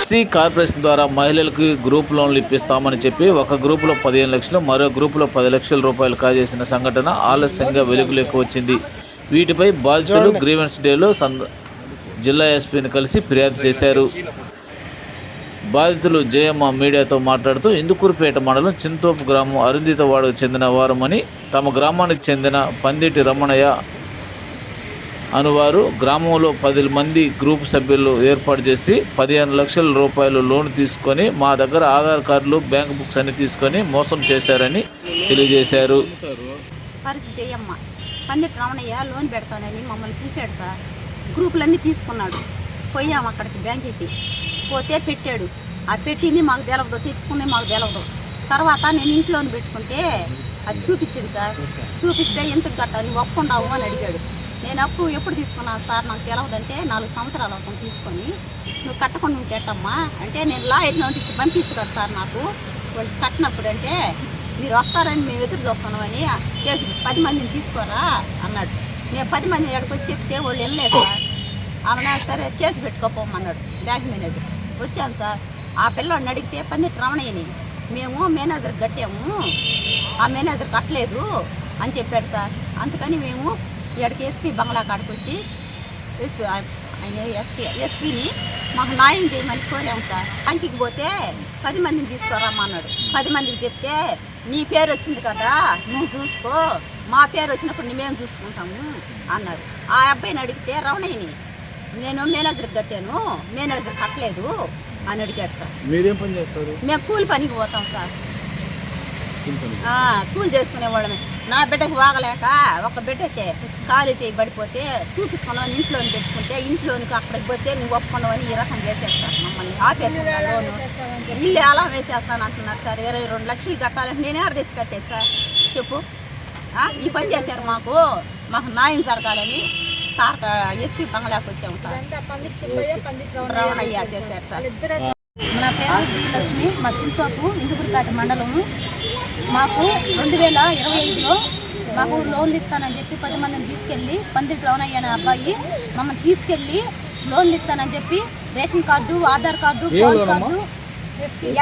SC corporation ద్వారా మహిళలకు group లోన్లు ఇప్పిస్తామని చెప్పి ఒక గ్రూపులో పదిహేను లక్షలు మరో గ్రూపులో పది లక్షల రూపాయలు కాజేసిన సంఘటన ఆలస్యంగా వెలుగులోకి వచ్చింది. వీటిపై బాధితులు గ్రీవెన్స్ డేలో సంద జిల్లా ఎస్పీని కలిసి ఫిర్యాదు చేశారు. బాధితులు జయమ్మ మీడియాతో మాట్లాడుతూ ఇందుకూరుపేట మండలం చింతోపు గ్రామం అరుంధితవాడకు చెందిన వారమని తమ గ్రామానికి చెందిన పందిటి రమణయ్య అనువారు గ్రామంలో పది మంది గ్రూప్ సభ్యులు ఏర్పాటు చేసి పదిహేను లక్షల రూపాయలు లోన్ తీసుకొని మా దగ్గర ఆధార్ కార్డులు బ్యాంక్ బుక్స్ అన్ని తీసుకొని మోసం చేశారని తెలియజేశారు. పరిస్థితి అమ్మ. పందిటి రమణయ్య లోన్ పెడతానని మమ్మల్ని పిలిచాడు సార్. గ్రూపులన్నీ తీసుకున్నాడు. పోయాము అక్కడికి బ్యాంకుకి. పోతే పెట్టాడు. ఆ పెట్టింది మాకు తెలవదు తెచ్చుకుంది మాకు తెలవదు. తర్వాత నేను ఇంట్లోని పెట్టుకుంటే అది చూపించింది సార్. చూపిస్తే ఎందుకు కట్టాలి? ఒప్పుకుండావు అని అడిగాడు. నేను అప్పు ఎప్పుడు తీసుకున్నాను సార్? నాకు తెలవదంటే నాలుగు సంవత్సరాలు అప్పు తీసుకొని నువ్వు కట్టకుండా ఉంటేటమ్మా అంటే నేను లాయర్ నోటీస్ పంపించు కదా సార్ నాకు. వాళ్ళు కట్టినప్పుడు అంటే మీరు వస్తారని మేము ఎదురు చూస్తున్నామని కేసు పది మందిని తీసుకోరా అన్నాడు. నేను పది మంది ఎక్కడికి వచ్చి చెప్తే వాళ్ళు వెళ్ళలేదు సార్. ఆమె సరే కేసు పెట్టుకోపోమన్నాడు బ్యాంక్ మేనేజర్. వచ్చాను సార్. ఆ పిల్లోడిని అడిగితే పని రమణయ్యని మేము మేనేజర్ కట్టాము. ఆ మేనేజర్ కట్టలేదు అని చెప్పాడు సార్. అందుకని మేము ఇక్కడికి ఎస్పీ బంగ్లా కాడికి వచ్చి ఎస్పీ ఆయన ఎస్పీ ఎస్పీని మాకు న్యాయం చేయమని కోరాము సార్. బ్యాంకుకి పోతే పది మందిని తీసుకురమ్మన్నాడు పది మందికి చెప్తే నీ పేరు వచ్చింది కదా నువ్వు చూసుకో. మా పేరు వచ్చినప్పుడు మేము చూసుకుంటాము అన్నారు. ఆ అబ్బాయిని అడిగితే రమణయ్యని నేను మేనేజర్కి కట్టాను మేనేజర్ కట్టలేదు అని అడిగాడు సార్. మీరేం పని చేస్తారు? మేము కూలి పనికి పోతాం సార్. కూలి చేసుకునేవాళ్ళమే నా బిడ్డకు వాగలేక ఒక బిడ్డకే ఖాళీ చేయి పడిపోతే చూపించుకున్నామని ఇంట్లో పెట్టుకుంటే ఇంట్లోనికి అక్కడికి పోతే నువ్వు ఒప్పుకున్నావని ఈ రకం చేసేస్తారు. మమ్మల్ని ఆపేస్తున్నారు ఇల్లు అలా వేసేస్తాను అంటున్నారు సార్. ఇరవై రెండు లక్షలు కట్టాలంటే నేనే ఆడ తెచ్చి కట్టేది సార్. చెప్పు. ఈ పని చేశారు మాకు. మాకు న్యాయం జరగాలని సార్ ఎస్పీ బంగ్లాకి వచ్చాము సార్. రమణయ్య చేశారు సార్. నా పేరు డి లక్ష్మి మా చింతోపు ఇందుకురిపేట మండలము మాకు రెండు వేల ఇరవై ఐదులో మాకు లోన్లు ఇస్తానని చెప్పి పది మందిని తీసుకెళ్ళి పందిరి రవణయ్య అనే అబ్బాయి. మమ్మల్ని తీసుకెళ్ళి లోన్లు ఇస్తానని చెప్పి ration card Aadhaar card PAN card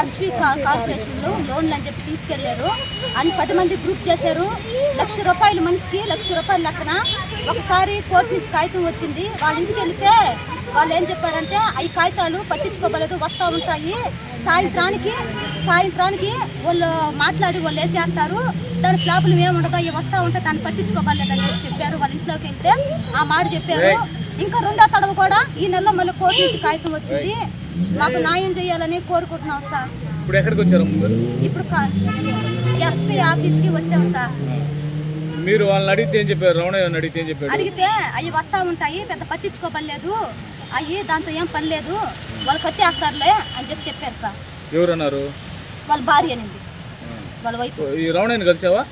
SV కార్పొరేషన్లో లోన్లు అని చెప్పి తీసుకెళ్ళారు అని పది మంది గ్రూప్ చేశారు. లక్ష రూపాయలు మనిషికి లక్ష రూపాయల లెక్కన ఒకసారి కోర్టు నుంచి కాగితం వచ్చింది. వాళ్ళ ఇంటికి వెళితే వాళ్ళు ఏం చెప్పారంటే ఈ కాగితాలు పట్టించుకోగలదు వస్తూ ఉంటాయి. సాయంత్రానికి సాయంత్రానికి వాళ్ళు మాట్లాడి వాళ్ళు వేసేస్తారు. దాని ప్రాబ్లం ఏముండదు అవి వస్తూ ఉంటే దాన్ని పట్టించుకోగలదని చెప్పి చెప్పారు. వాళ్ళ ఇంట్లోకి వెళ్తే ఆ మాట చెప్పారు. ఇంకా రెండో తడవ కూడా ఈ నెలలో మళ్ళీ కోర్టు నుంచి కాగితం వచ్చింది. మాకు న్యాయం చేయాలని కోరుకుంటున్నాం సార్. ఇప్పుడు ఎక్కడికి వచ్చారు ఇప్పుడు ఎస్పీ ఆఫీస్కి వచ్చాం సార్. మీరు వాళ్ళని అడిగితే ఏం చెప్పారు? అని అడిగితే ఏం చెప్పాడు అడిగితే అవి వస్తూ ఉంటాయి. పెద్ద పట్టించుకోపలేదు అవి దాంతో ఏం పని లేదు. వాళ్ళు కట్టేస్తారులే అని చెప్పి చెప్పారు సార్. ఎవరు అన్నారు వాళ్ళ భార్య అనింది వాళ్ళ వైఫ్. ఈ రమణయ్యని కలిసావా?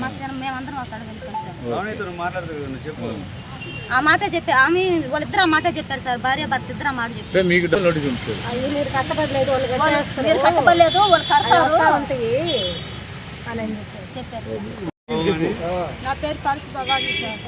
మా సేన మేమందరం అక్కడ వెళ్ళి కలిసాం చెప్పు. ఆ మాట చెప్పి ఆమె వాళ్ళిద్దరు ఆ మాట చెప్పారు సార్. భార్య భర్త ఇద్దరు ఆ మాట చెప్పారు. ఉంచారు వాళ్ళు మీరు కట్టపడలేదు వాళ్ళు కడతారు. చెప్పారు. సార్. నా పేరు పరసు భవానీ సార్.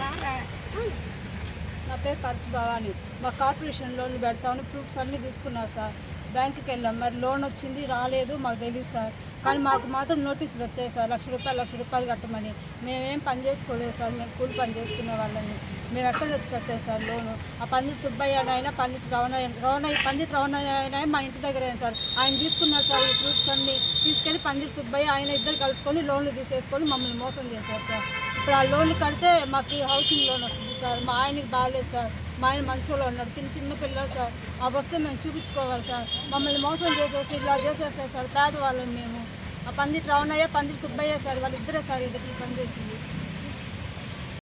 నా పేరు పరసు భవాని. మా కార్పొరేషన్ లోన్లు పెడతామని ప్రూఫ్స్ అన్నీ తీసుకున్నారు సార్. బ్యాంకుకి వెళ్ళాం. మరి లోన్ వచ్చింది రాలేదు మాకు తెలియదు సార్. కానీ మాకు మాత్రం నోటీసులు వచ్చాయి సార్. లక్ష రూపాయలు లక్ష రూపాయలు కట్టమని. మేమేం పని చేసుకోలేదు సార్. మేము కూలి పని చేసుకునే వాళ్ళని మేము ఎక్కడ తెచ్చి కట్టాం సార్ లోను? ఆ పండిత్ సుబ్బయ్య అయినా పండిత్ రవణయ్య రవణయ్య పండిత్ రవణయ్య అయినా మా ఇంటి దగ్గర సార్. ఆయన తీసుకున్నారు సార్ ఈ ప్రూఫ్స్ అన్ని. తీసుకెళ్ళి పండిత్ సుబ్బయ్య ఆయన ఇద్దరు కలుసుకొని లోన్లు తీసేసుకొని మమ్మల్ని మోసం చేశారు సార్. ఇప్పుడు ఆ లోన్లు కడితే మాకు హౌసింగ్ లోన్ వస్తుంది. సార్ మా ఆయనకి బాగాలేదు సార్. మా ఆయన మంచిలో ఉన్నాడు. చిన్న చిన్న పిల్లలు సార్. ఆ వస్తే మేము చూపించుకోవాలి సార్. మమ్మల్ని మోసం చేసేసి ఇలా చేసేస్తారు సార్. పేదవాళ్ళం మేము. ఆ పందిటి రావణయ్య పందిటి సుబ్బయ్య సార్ వాళ్ళిద్దరే సార్ ఇద్దరికి పని చేసింది